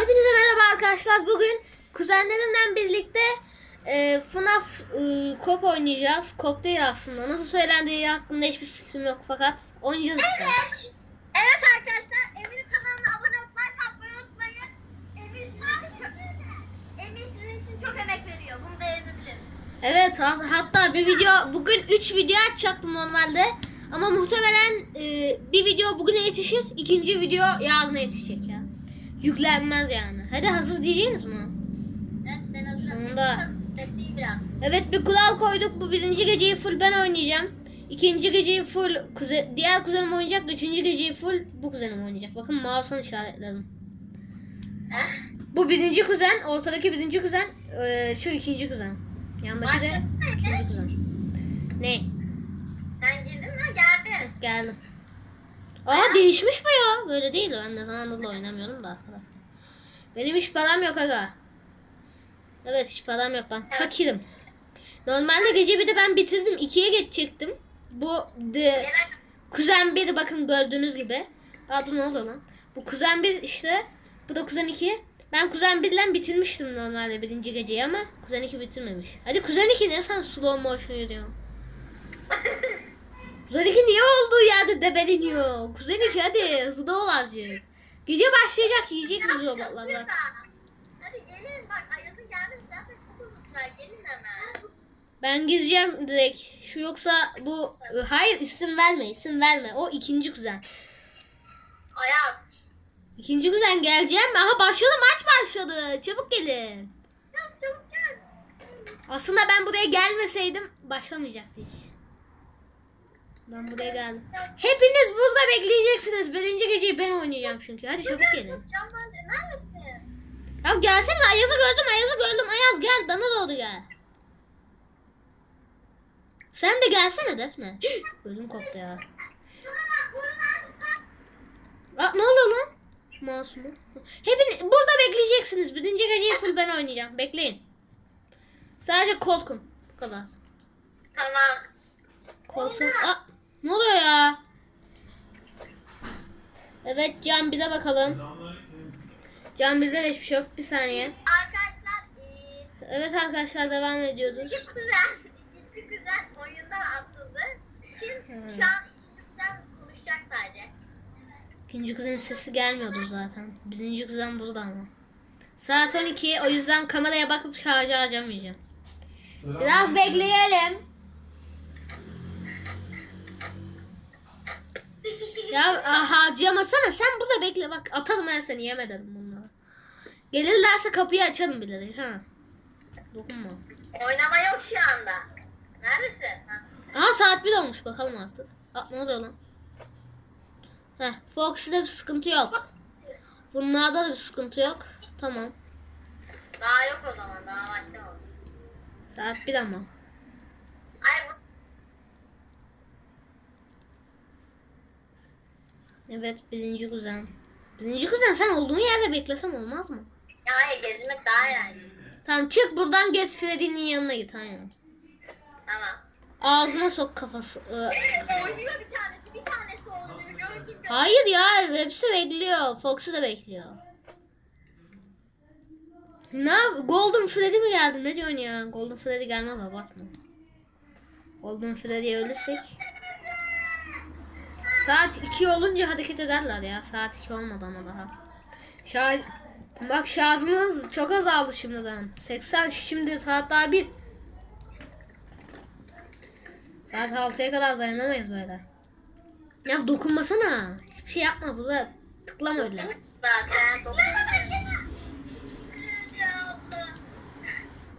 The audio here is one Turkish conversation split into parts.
Hepinize merhaba arkadaşlar. Bugün kuzenlerimle birlikte e, FNAF e, Kop oynayacağız. Kop değil aslında. Nasıl söylendiği hakkında hiçbir fikrim yok fakat oynayacağız işte. Evet. Evet arkadaşlar Emir kanalına abone olmayı, atmayı unutmayın. Emir sizin çok, sizin için çok emek veriyor. Bunu değerini bilin. Evet ha- hatta bir video bugün 3 video açacaktım normalde. Ama muhtemelen e, bir video bugüne yetişir. ikinci video yarına yetişecek ya. Yüklenmez yani. Hadi hazır diyeceğiniz mi? Evet ben hazırım. Sonunda. Evet bir kural koyduk. Bu birinci geceyi full ben oynayacağım. İkinci geceyi full kuze, diğer kuzenim oynayacak. Üçüncü geceyi full bu kuzenim oynayacak. Bakın mouse'unu işaretledim. Heh. Bu birinci kuzen, ortadaki birinci kuzen, eee, şu ikinci kuzen. Yandaki de Başlasana ikinci kuzen. Ne? Sen girdin mi? Geldin. Geldim. Aa değişmiş mi ya? Böyle değil. Ben de zamanında da oynamıyorum da arkadaş. Benim hiç param yok aga. Evet hiç param yok ben. Fakirim. Normalde gece bir de ben bitirdim. ikiye geçecektim. Bu de, kuzen bir bakın gördüğünüz gibi. Adı ne oluyor lan? Bu kuzen bir işte. Bu da kuzen iki. Ben kuzen birle bitirmiştim normalde birinci geceyi ama kuzen iki bitirmemiş. Hadi kuzen iki ne sen slow motion yürüyorsun? Kuzen iki niye olduğu yerde debeleniyor? Kuzen iki hadi hızlı ol azıcık. Gece başlayacak yiyecek biz robotlar bak. Hadi gelin bak Ayaz'ın gelmesi zaten çok uzun sürer. Gelin hemen. Ben gireceğim direkt. Şu yoksa bu hayır isim verme isim verme. O ikinci kuzen. Ayaz. İkinci kuzen geleceğim. Aha başladı maç başladı. Çabuk gelin. Ya çabuk gel. Aslında ben buraya gelmeseydim başlamayacaktı hiç. Ben buraya geldim. Hepiniz burada bekleyeceksiniz. Birinci geceyi ben oynayacağım çünkü. Hadi çabuk gelin. Ya gelseniz Ayaz'ı gördüm Ayaz'ı gördüm. Ayaz gel bana doğru gel. Sen de gelsene Defne. Ödüm koptu ya. Aa, ne oluyor lan? Masumu. Hepiniz burada bekleyeceksiniz. Birinci geceyi full ben oynayacağım. Bekleyin. Sadece korkun. Bu kadar. Tamam. Korksun. Aa, ne oluyor ya? Evet Can bir de bakalım. Can bizde de hiçbir şey yok. Bir saniye. Arkadaşlar eee Evet arkadaşlar devam ediyoruz. İki kuzen, ikinci kuzen oyundan atıldı. Şimdi Hmm. şu an ikinci kuzen konuşacak sadece. İkinci kuzenin sesi gelmiyordu zaten. Birinci kuzen burada ama. Saat 12 o yüzden kameraya bakıp şarjı harcamayacağım. Biraz bekleyelim. Ya harcayamasana sen burada bekle bak atarım ben seni yeme dedim bunları. Gelirlerse kapıyı açarım bile ha. Dokunma. Oynama yok şu anda. Neredesin? Ha. Aha saat 1 olmuş bakalım artık. Aa, ne oluyor lan? Heh Fox'ta bir sıkıntı yok. Bunlarda da bir sıkıntı yok. Tamam. Daha yok o zaman. Daha başlamamış. Saat 1 ama. Ay bu Evet birinci kuzen. Birinci kuzen sen olduğun yerde beklesen olmaz mı? ya hayır gezmek daha eğlenceli. Tamam çık buradan geç Freddy'nin yanına git aynen. Tamam. Ağzına sok kafası. Ee, oynuyor bir tanesi. Bir tanesi oynuyor. Hayır ya hepsi bekliyor. Fox'u da bekliyor. Ne Golden Freddy mi geldi? Ne diyorsun ya? Golden Freddy gelmez abartma. Golden Freddy'ye ölürsek. Saat 2 olunca hareket ederler ya. Saat 2 olmadı ama daha. Şarj... Bak şarjımız çok azaldı şimdiden. 80 şimdi saat daha 1. Saat 6'ya kadar dayanamayız böyle. Ya dokunmasana. Hiçbir şey yapma burada. Tıklama öyle.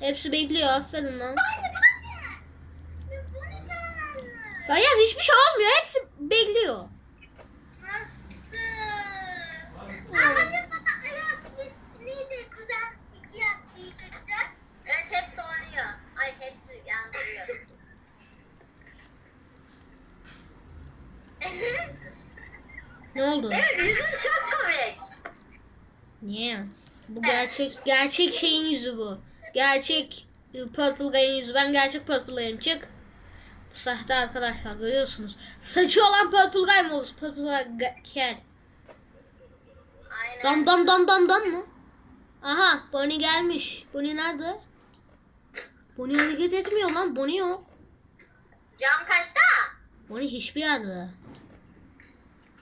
Hepsi bekliyor. Aferin lan. Fayyaz hiçbir şey olmuyor. Hepsi bekliyor. Ne oldu? evet yüzün çok komik. Niye? Bu gerçek gerçek şeyin yüzü bu. Gerçek e, Purple Guy'ın yüzü. Ben gerçek Purple Guy'ım. Çık. Bu sahte arkadaşlar görüyorsunuz. Saçı olan Purple Guy mı olur? Purple Guy. Aynen. Dam dam dam dam dam mı? Aha Bonnie gelmiş. Bonnie nerede? Bonnie hareket etmiyor lan. Bonnie yok. Cam kaçta? Bonnie hiçbir yerde.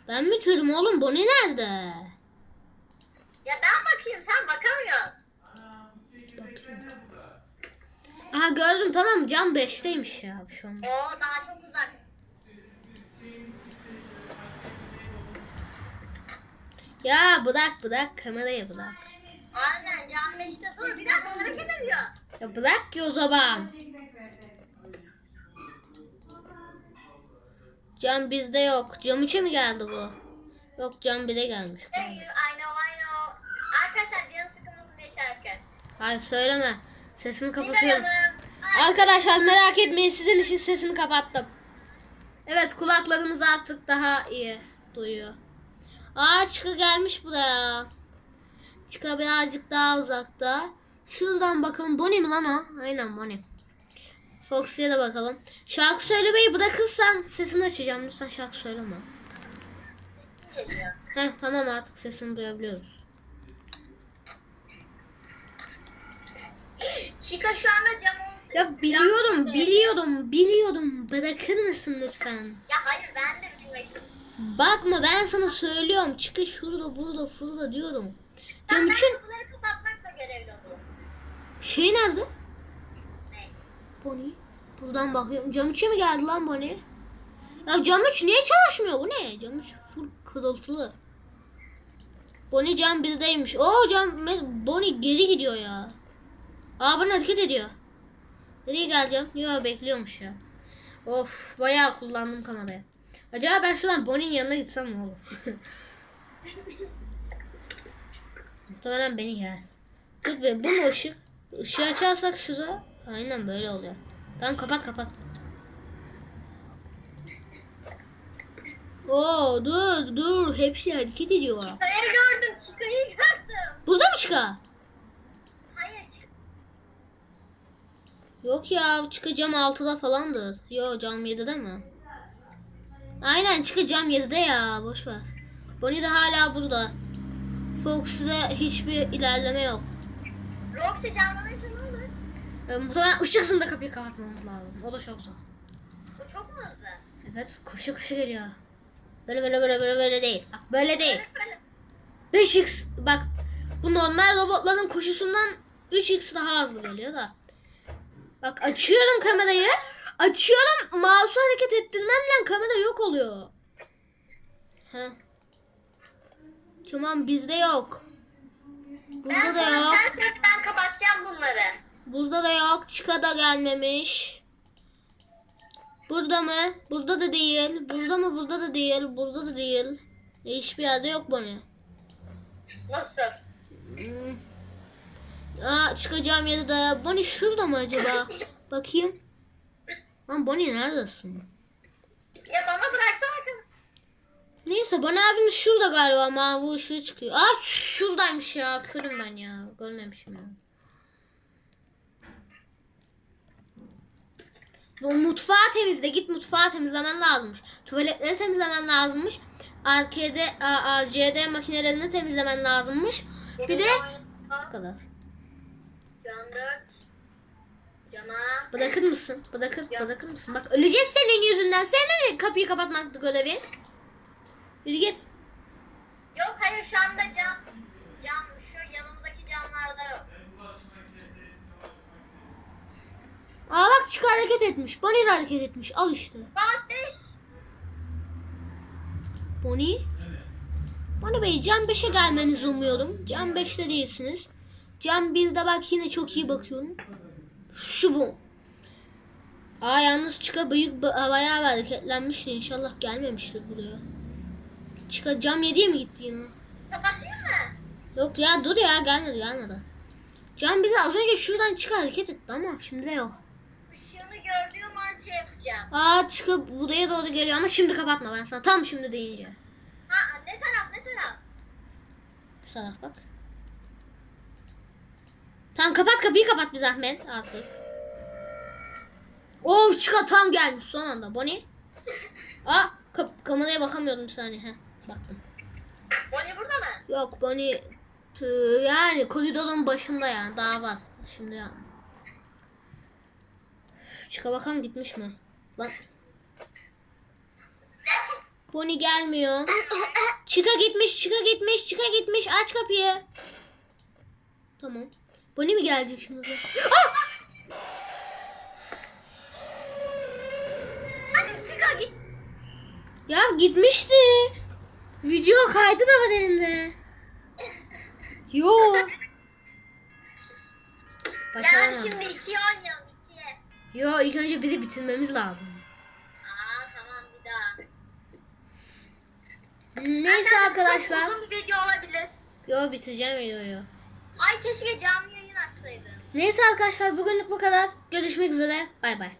Ben mi körüm oğlum? Bonnie nerede? Ya ben bakayım sen bakamıyorsun. Aha gördüm tamam cam 5'teymiş ya şu an. Oo daha çok uzak. Ya bırak bırak kamerayı bırak. Aynen cam beşte dur bir dakika hareket ediyor. Ya bırak ki o zaman. Cam bizde yok. Cam 3'e mi geldi bu? Yok cam 1'e gelmiş. Hey I know I know. Arkadaşlar canı sıkılmasın diye şarkı. Hayır söyleme. Sesini kapatıyorum. Arkadaşlar merak etmeyin sizin için sesini kapattım. Evet kulaklarımız artık daha iyi duyuyor. Aa Çıka gelmiş buraya. Çıka birazcık daha uzakta. Şuradan bakalım. Bonnie mi lan o? Aynen Bonnie. Foxy'ye de bakalım. Şarkı söylemeyi bırakırsan sesini açacağım. Lütfen şarkı söyleme. Heh tamam artık sesini duyabiliyoruz. Chica şu anda camın... Ya biliyorum, biliyorum, biliyorum. Bırakır mısın lütfen? Ya hayır ben de bilmek. Bakma ben sana söylüyorum. Çıkış şurada, burada, şurada diyorum. Cam ben için kapıları kapatmakla görevli olur. şey nerede? Ne? Bonnie. Buradan bakıyorum. Cam 3'e mi geldi lan Bonnie? Ya cam 3 niye çalışmıyor? Bu ne? Cam 3 full kırıltılı. Bonnie cam 1'deymiş. Oo cam Bonnie geri gidiyor ya. Aa bana hareket ediyor. Nereye geleceğim? Yok bekliyormuş ya. Of bayağı kullandım kamerayı. Acaba ben şuradan Bonnie'nin yanına gitsem ne olur? Muhtemelen beni yer. Dur be bu mu ışık? Işığı açarsak şurada. Aynen böyle oluyor. Tamam kapat kapat. Oo dur dur hepsi hareket ediyor. Chica'yı gördüm, Chica'yı gördüm. Burada mı çıka? Hayır, Chica- Yok ya çıka cam 6'da falandır. Yok cam 7'de mi? Aynen çıka cam 7'de ya boş ver. Bonnie de hala burada. Fox'da hiçbir ilerleme yok. Roxy canlanırsa ne olur? E, muhtemelen ışık hızında kapıyı kapatmamız lazım. O da çok zor. Bu çok mu hızlı? Evet koşu koşu geliyor. Böyle böyle böyle böyle böyle değil. Bak böyle değil. Böyle böyle. 5x bak bu normal robotların koşusundan 3x daha hızlı geliyor da. Bak açıyorum kamerayı. Açıyorum mouse'u hareket ettirmemle kamera yok oluyor. Heh. Tamam bizde yok. Burada Ben da yok. sen söyle, ben kapatacağım bunları. Burada da yok. Çıka da gelmemiş. Burada mı? Burada da değil. Burada mı? Burada da değil. Burada da değil. Hiçbir yerde yok Bonnie. Nasıl? Hmm. Aa çıkacağım yerde de. Bonnie şurada mı acaba? Bakayım. Lan Bonnie neredesin? Ya bana bıraksana. Neyse Bonnie abimiz şurada galiba. Mavi ışığı çıkıyor. Aa şuradaymış ya. Körüm ben ya. Görmemişim ya. Bu mutfağı temizle. Git mutfağı temizlemen lazımmış. Tuvaletleri temizlemen lazımmış. Arcade, a- ACD makinelerini temizlemen lazımmış. Bir de bu kadar. Can 4. Cama. Bırakır mısın? Bırakır, bırakır mısın? Bak öleceğiz senin yüzünden. Sen de kapıyı kapatmaktı görevin. Yürü git. Yok hayır şu anda cam. Cam şu yanımdaki camlarda yok. Aa bak çık hareket etmiş. Bonnie de hareket etmiş. Al işte. 5. Bonnie. Bonnie Bey cam 5'e gelmenizi umuyorum. Cam 5'te değilsiniz. Cam 1'de bak yine çok iyi bakıyorum. Şu bu. Aa yalnız çıka büyük ba- bayağı hareketlenmişti. İnşallah gelmemiştir buraya. Çıka cam 7'ye mi gitti yine? Kapatayım mı? Yok ya dur ya gelmedi gelmedi. Cam bize az önce şuradan çık hareket etti ama şimdi de yok. Işığını gördüğüm an şey yapacağım. Aa çıkıp buraya doğru geliyor ama şimdi kapatma ben sana tam şimdi deyince. Ha ne taraf ne taraf? Şu taraf bak. Tamam kapat kapıyı kapat bir zahmet artık. Of çıka tam gelmiş son anda. Bonnie. Aa kap- kameraya bakamıyordum bir saniye. Heh, baktım. Bonnie burada mı? Yok Bonnie yani koridorun başında yani daha var. Şimdi ya. Çıka bakalım gitmiş mi? Lan. Bonnie gelmiyor. Çıka gitmiş, çıka gitmiş, çıka gitmiş. Aç kapıyı. Tamam. Bonnie mi gelecek şimdi? Ah! Git. Ya gitmişti. Video kaydı da var elimde. Yo. Yani Başaramadım. şimdi ikiye oynayalım ikiye. Yo ilk önce biri bitirmemiz lazım. Aa tamam bir daha. Neyse Zaten arkadaşlar. Uzun bir video olabilir. Yo bitireceğim videoyu. Ay keşke canlı. Neyse arkadaşlar bugünlük bu kadar. Görüşmek üzere. Bay bay.